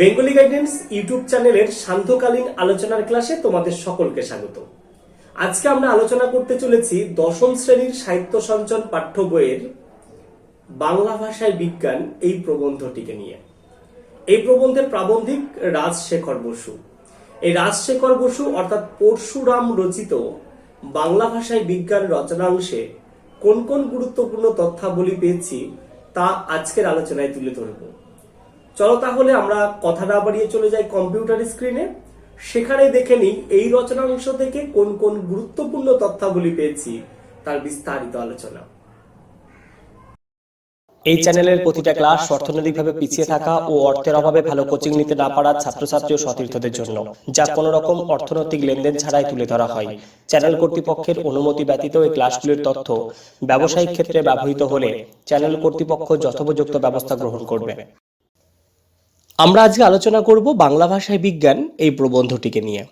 Bengali guidance YouTube চ্যানেলের সান্ধ্যকালীন আলোচনার ক্লাসে তোমাদের সকলকে স্বাগত। আজকে আমরা আলোচনা করতে চলেছি দশম শ্রেণির সাহিত্য সঞ্চন পাঠ্য বইয়ের বাংলা ভাষায় বিজ্ঞান এই প্রবন্ধটিকে নিয়ে। এই প্রবন্ধের প্রাবন্ধিক রাজশেখর বসু। এই রাজশেখর বসু অর্থাৎ পরশুরাম রচিত বাংলা ভাষায় বিজ্ঞান রচনাংশে কোন কোন গুরুত্বপূর্ণ তথ্যাবলী পেয়েছি তা আজকের আলোচনায় তুলে ধরবো। চলো তাহলে আমরা কথা না বাড়িয়ে চলে যাই কম্পিউটার স্ক্রিনে সেখানে দেখে নিই, এই রচনাংশ থেকে কোন কোন গুরুত্বপূর্ণ তথ্যাবলী পেয়েছি, তার বিস্তারিত আলোচনা। এই চ্যানেলের প্রতিটা ক্লাস অর্থনৈতিকভাবে পিছিয়ে থাকা ও অর্থের অভাবে ভালো কোচিং নিতে না পারা ছাত্রছাত্রী ও সতীর্থদের জন্য, যা কোনো রকম অর্থনৈতিক লেনদেন ছাড়াই তুলে ধরা হয়। চ্যানেল কর্তৃপক্ষের অনুমতি ব্যতীত এই ক্লাসগুলির তথ্য ব্যবসায়িক ক্ষেত্রে ব্যবহৃত হলে চ্যানেল কর্তৃপক্ষ যথোপযুক্ত ব্যবস্থা গ্রহণ করবে। আমরা আজকে আলোচনা করব বাংলা ভাষায় বিজ্ঞান এই প্রবন্ধটিকে নিয়ে।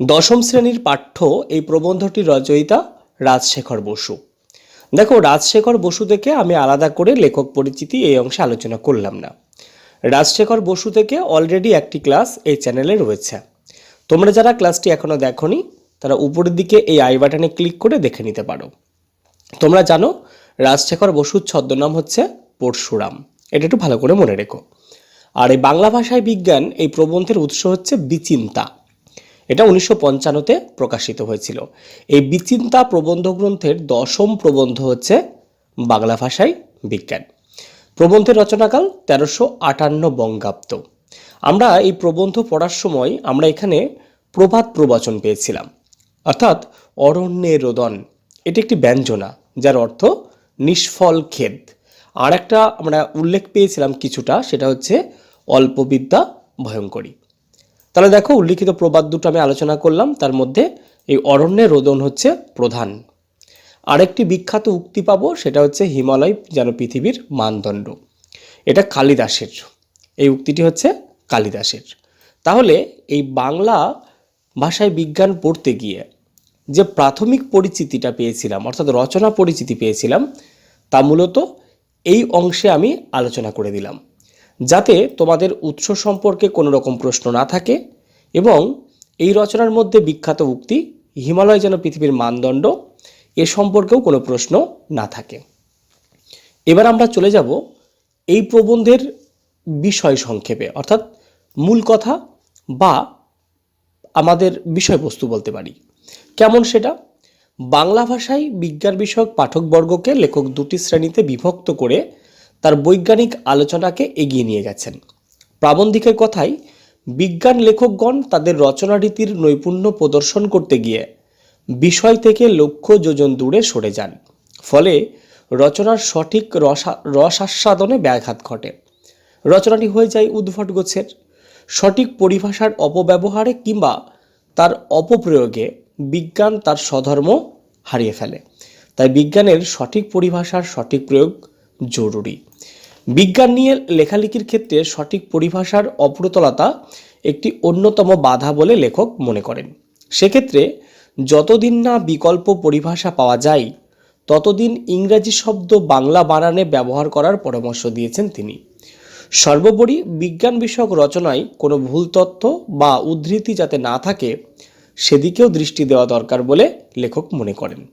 দশম শ্রেণির পাঠ্য এই প্রবন্ধটির রচয়িতা রাজশেখর বসু। দেখো, রাজশেখর বসু থেকে আমি আলাদা করে লেখক পরিচিতি এই অংশে আলোচনা করলাম না। রাজশেখর বসু থেকে অলরেডি একটি ক্লাস এই চ্যানেলে রয়েছে। তোমরা যারা ক্লাসটি এখনও দেখোনি, তারা উপরের দিকে এই আই বাটনে ক্লিক করে দেখে নিতে পারো। তোমরা জানো, রাজশেখর বসুর ছদ্মনাম হচ্ছে পরশুরাম। এটা একটু ভালো করে মনে রেখো। আর এই বাংলা ভাষায় বিজ্ঞান এই প্রবন্ধের উৎস হচ্ছে বিচিন্তা। এটা উনিশশো পঞ্চান্নতে প্রকাশিত হয়েছিল। এই বিচিন্তা প্রবন্ধ গ্রন্থের দশম প্রবন্ধ হচ্ছে বাংলা ভাষায় বিজ্ঞান। প্রবন্ধের রচনাকাল তেরোশো আটান্ন বঙ্গাব্দ। আমরা এই প্রবন্ধ পড়ার সময় আমরা এখানে প্রভাত প্রবচন পেয়েছিলাম। অর্থাৎ অরণ্যে রোদন। এটি একটি ব্যঞ্জনা, যার অর্থ নিষ্ফল খেদ। আর একটা আমরা উল্লেখ পেয়েছিলাম কিছুটা, সেটা হচ্ছে অল্পবিদ্যা ভয়ঙ্করী। তাহলে দেখো, উল্লিখিত প্রবাদ দুটো আমি আলোচনা করলাম, তার মধ্যে এই অরণ্যের রোদন হচ্ছে প্রধান। আরেকটি বিখ্যাত উক্তি পাবো, সেটা হচ্ছে হিমালয় যেন পৃথিবীর মানদণ্ড। এটা কালিদাসের। এই উক্তিটি হচ্ছে কালিদাসের। তাহলে এই বাংলা ভাষায় বিজ্ঞান পড়তে গিয়ে যে প্রাথমিক পরিচিতিটা পেয়েছিলাম, অর্থাৎ রচনা পরিচিতি পেয়েছিলাম, তা মূলত এই অংশে আমি আলোচনা করে দিলাম। যাতে তোমাদের উৎস সম্পর্কে কোনো রকম প্রশ্ন না থাকে এবং এই রচনার মধ্যে বিখ্যাত উক্তি, হিমালয় যেন পৃথিবীর মানদণ্ড এ সম্পর্কেও কোনো প্রশ্ন না থাকে। এবার আমরা চলে যাব এই প্রবন্ধের বিষয় সংক্ষেপে, অর্থাৎ মূল কথা বা আমাদের বিষয়বস্তু বলতে পারি। কেমন সেটা? বাংলা ভাষায় বিজ্ঞান বিষয়ক পাঠকবর্গকে লেখক দুটি শ্রেণীতে বিভক্ত করে তার বৈজ্ঞানিক আলোচনাকে এগিয়ে নিয়ে গেছেন। প্রাবন্ধিকের কথাই বিজ্ঞান লেখকগণ তাদের রচনারীতির নৈপুণ্য প্রদর্শন করতে গিয়ে বিষয় থেকে লক্ষ্য যোজন দূরে সরে যান। ফলে রচনার সঠিক রসা রস আস্বাদনে ব্যাঘাত ঘটে। রচনাটি হয়ে যায় উদ্ভট গোছের। সঠিক পরিভাষার অপব্যবহারে কিংবা তার অপপ্রয়োগে বিজ্ঞান তার স্বধর্ম হারিয়ে ফেলে। তাই বিজ্ঞানের সঠিক পরিভাষার সঠিক প্রয়োগ জরুরি। বিজ্ঞান নিয়ে লেখালেখির ক্ষেত্রে সঠিক পরিভাষার অপ্রতলতা একটি অন্যতম বাধা বলে লেখক মনে করেন। সেক্ষেত্রে যতদিন না বিকল্প পরিভাষা পাওয়া যায়, ততদিন ইংরাজি শব্দ বাংলা বানানে ব্যবহার করার পরামর্শ দিয়েছেন তিনি। সর্বোপরি বিজ্ঞান বিষয়ক রচনায় কোনো ভুল তথ্য বা উদ্ধৃতি যাতে না থাকে সেদিকেও দৃষ্টি দেওয়া দরকার বলে লেখক মনে করেন।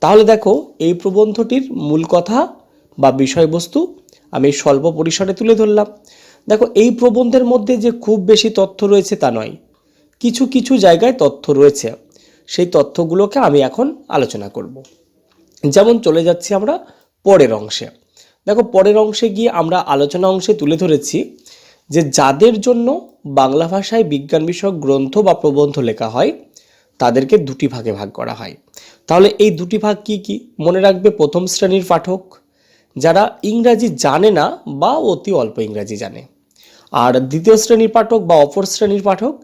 তাহলে দেখো, এই প্রবন্ধটির মূল কথা বা বিষয়বস্তু আমি স্বল্প পরিসরে তুলে ধরলাম। দেখো, এই প্রবন্ধের মধ্যে যে খুব বেশি তথ্য রয়েছে তা নয়। কিছু কিছু জায়গায় তথ্য রয়েছে। সেই তথ্যগুলোকে আমি এখন আলোচনা করব। যেমন চলে যাচ্ছি আমরা পরের অংশে। দেখো, পরের অংশে গিয়ে আমরা আলোচনা অংশে তুলে ধরেছি যে যাদের জন্য বাংলা ভাষায় বিজ্ঞান বিষয়ক গ্রন্থ বা প্রবন্ধ লেখা হয়, তাদেরকে দুটি ভাগে ভাগ করা হয়। তাহলে এই দুটি ভাগ কি কি? মনে রাখবে প্রথম শ্রেণির পাঠক, যারা ইংরাজি জানে না বা অতি অল্প ইংরাজি জানে। আর দ্বিতীয় শ্রেণির পাঠক বা অপর শ্রেণির পাঠক,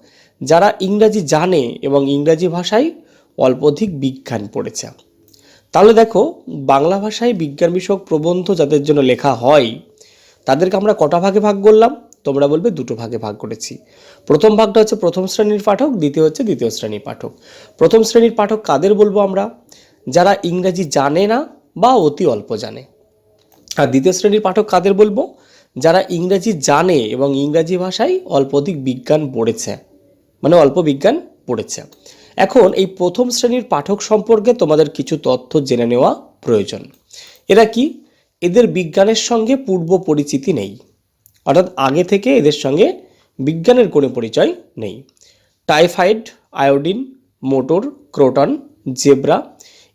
যারা ইংরাজি জানে এবং ইংরাজি ভাষায় অল্প অধিক বিজ্ঞান পড়েছে। তাহলে দেখো, বাংলা ভাষায় বিজ্ঞান বিষয়ক প্রবন্ধ যাদের জন্য লেখা হয়, তাদেরকে আমরা কটা ভাগে ভাগ করলাম? তোমরা বলবে দুটো ভাগে ভাগ করেছি। প্রথম ভাগটা হচ্ছে প্রথম শ্রেণির পাঠক, দ্বিতীয় হচ্ছে দ্বিতীয় শ্রেণির পাঠক। প্রথম শ্রেণির পাঠক কাদের বলব আমরা? যারা ইংরাজি জানে না বা অতি অল্প জানে। আর দ্বিতীয় শ্রেণির পাঠক কাদের বলব? যারা ইংরাজি জানে এবং ইংরাজি ভাষায় অল্প অধিক বিজ্ঞান পড়েছে মানে অল্প বিজ্ঞান পড়েছে। এখন এই প্রথম শ্রেণির পাঠক সম্পর্কে তোমাদের কিছু তথ্য জেনে নেওয়া প্রয়োজন। এরা কি? এদের বিজ্ঞানের সঙ্গে পূর্ব পরিচিতি নেই। অর্থাৎ আগে থেকে এদের সঙ্গে বিজ্ঞানের কোনো পরিচয় নেই। Typhoid, iodine, motor, croton, zebra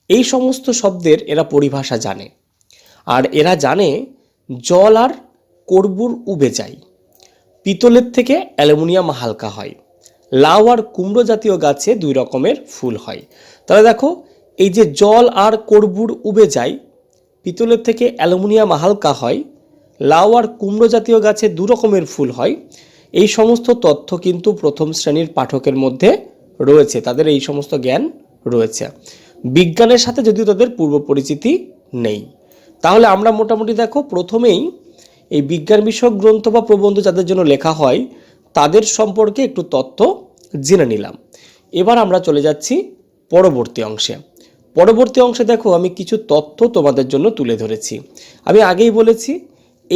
এই সমস্ত শব্দের এরা পরিভাষা জানে। আর এরা জানে জল আর কর্বুর উবে যায়। পিতলের থেকে অ্যালুমিনিয়াম হালকা হয়। লাউ আর কুমড়ো জাতীয় গাছে দুই রকমের ফুল হয়। তাহলে দেখো, এই যে জল আর কর্বুর উবে যায়, পিতলের থেকে অ্যালুমিনিয়াম হালকা হয় লাউ আর কুমড়ো জাতীয় গাছে দু রকমের ফুল হয়। এই সমস্ত তথ্য কিন্তু প্রথম শ্রেণির পাঠকের মধ্যে রয়েছে। তাদের এই সমস্ত জ্ঞান রয়েছে। বিজ্ঞানের সাথে যদিও তাদের পূর্ব পরিচিতি নেই। তাহলে আমরা মোটামুটি দেখো, প্রথমেই এই বিজ্ঞান বিষয়ক গ্রন্থ বা প্রবন্ধ যাদের জন্য লেখা হয়, তাদের সম্পর্কে একটু তথ্য জেনে নিলাম। এবার আমরা চলে যাচ্ছি পরবর্তী অংশে। পরবর্তী অংশে দেখো, আমি কিছু তথ্য তোমাদের জন্য তুলে ধরেছি। আমি আগেই বলেছি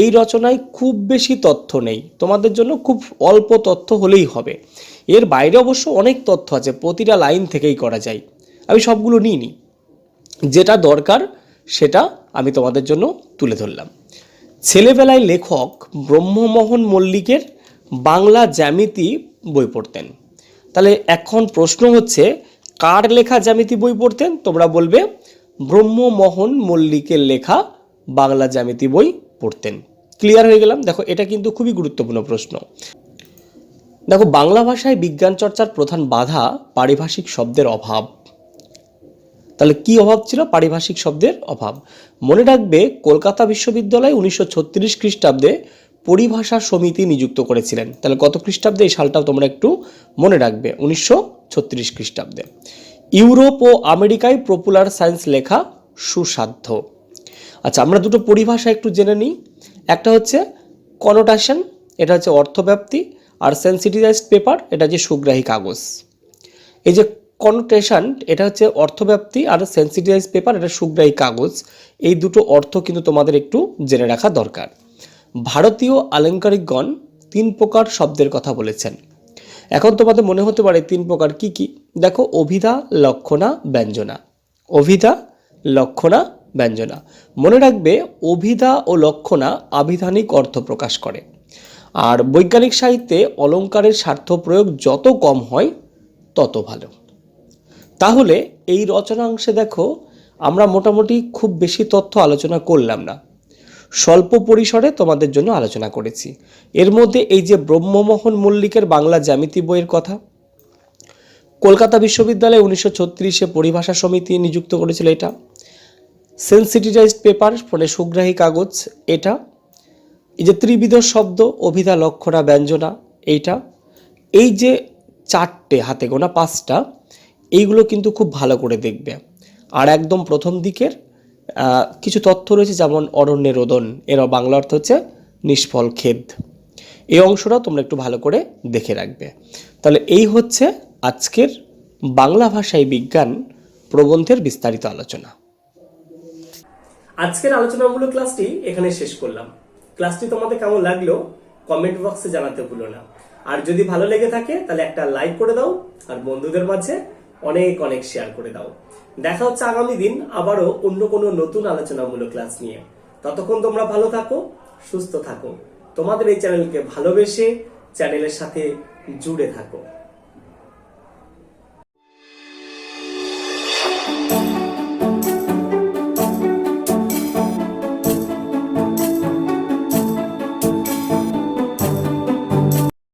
এই রচনায় খুব বেশি তথ্য নেই। তোমাদের জন্য খুব অল্প তথ্য হলেই হবে। এর বাইরে অবশ্য অনেক তথ্য আছে, প্রতিটা লাইন থেকেই করা যায়। আমি সবগুলো নিইনি। যেটা দরকার, সেটা আমি তোমাদের জন্য তুলে ধরলাম। ছেলেবেলায় লেখক ব্রহ্মমোহন মল্লিকের বাংলা জ্যামিতি বই পড়তেন। তাহলে এখন প্রশ্ন হচ্ছে, কার লেখা জ্যামিতি বই পড়তেন? তোমরা বলবে, ব্রহ্মমোহন মল্লিকের লেখা বাংলা জ্যামিতি বই পড়তেন। ক্লিয়ার হয়ে গেলাম? দেখো, এটা কিন্তু খুবই গুরুত্বপূর্ণ প্রশ্ন। দেখো, বাংলা ভাষায় বিজ্ঞান চর্চার প্রধান বাধা পারিভাষিক শব্দের অভাব। তাহলে কি অভাব ছিল? পারিভাষিক শব্দের অভাব। মনে রাখবে, কলকাতা বিশ্ববিদ্যালয় উনিশশো ছত্রিশ খ্রিস্টাব্দে পরিভাষা সমিতি নিযুক্ত করেছিলেন। তাহলে কত খ্রিস্টাব্দে? এই সালটাও তোমরা একটু মনে রাখবে। উনিশশো ছত্রিশ খ্রিস্টাব্দে। ইউরোপ ও আমেরিকায় পপুলার সায়েন্স লেখা সুসাধ্য। আচ্ছা আমরা দুটো পরিভাষা একটু জেনে নিই। একটা হচ্ছে কনোটাশন এটা হচ্ছে অর্থব্যাপ্তি, আর সেন্সিটিভাইজড পেপার এটা হচ্ছে সুগ্রাহী কাগজ। এই যে কনোটেশন এটা হচ্ছে অর্থব্যাপ্তি আর সেন্সিটাইজ পেপার এটা সুগ্রাহী কাগজ। এই দুটো অর্থ কিন্তু তোমাদের একটু জেনে রাখা দরকার। ভারতীয় আলংকারিকগণ তিন প্রকার শব্দের কথা বলেছেন। এখন তোমাদের মনে হতে পারে তিন প্রকার কি কি? দেখো, অভিধা, লক্ষণা, ব্যঞ্জনা। অভিধা, লক্ষণা ব্যঞ্জনা। মনে রাখবে, অভিধা ও লক্ষণা আবিধানিক অর্থ প্রকাশ করে। আর বৈজ্ঞানিক সাহিত্যে অলঙ্কারের স্বার্থ প্রয়োগ যত কম হয়, তত ভালো। তাহলে এই রচনাংশে দেখো, আমরা মোটামুটি খুব বেশি তথ্য আলোচনা করলাম না। স্বল্প পরিসরে তোমাদের জন্য আলোচনা করেছি। এর মধ্যে এই যে ব্রহ্মমোহন মল্লিকের বাংলা জ্যামিতি বইয়ের কথা, কলকাতা বিশ্ববিদ্যালয়ে উনিশশো ছত্রিশে পরিভাষা সমিতি নিযুক্ত করেছিল এটা। সেন্সিটিভাইজড পেপার মানে সুগ্রাহী কাগজ, এটা। এই যে ত্রিবিধ শব্দ, অভিধা, লক্ষণা, ব্যঞ্জনা, এইটা। এই যে চারটে হাতে গোনা পাঁচটা, এইগুলো কিন্তু খুব ভালো করে দেখবে। আর একদম প্রথম দিকের কিছু তথ্য রয়েছে, যেমন অরণ্যে রোদন, এর বাংলা অর্থ হচ্ছে নিষ্ফল খেদ। এই অংশটা তোমরা একটু ভালো করে দেখে রাখবে। তাহলে এই হচ্ছে আজকের বাংলা ভাষায় বিজ্ঞান প্রবন্ধের বিস্তারিত আলোচনা। আজকের আলোচনামূলক ক্লাসটি এখানে শেষ করলাম। ক্লাসটি তোমাদের কেমন লাগল কমেন্ট বক্সে জানাতে ভুলো না। আর যদি ভালো লেগে থাকে, তাহলে একটা লাইক করে দাও, আর বন্ধুদের মাঝে অনেক অনেক শেয়ার করে দাও। দেখা হচ্ছে আগামী দিন আবারও অন্য কোনো নতুন আলোচনামূলক ক্লাস নিয়ে। ততক্ষণ তোমরা ভালো থাকো, সুস্থ থাকো। তোমাদের এই চ্যানেলকে ভালোবেসে চ্যানেলের সাথে জুড়ে থাকো।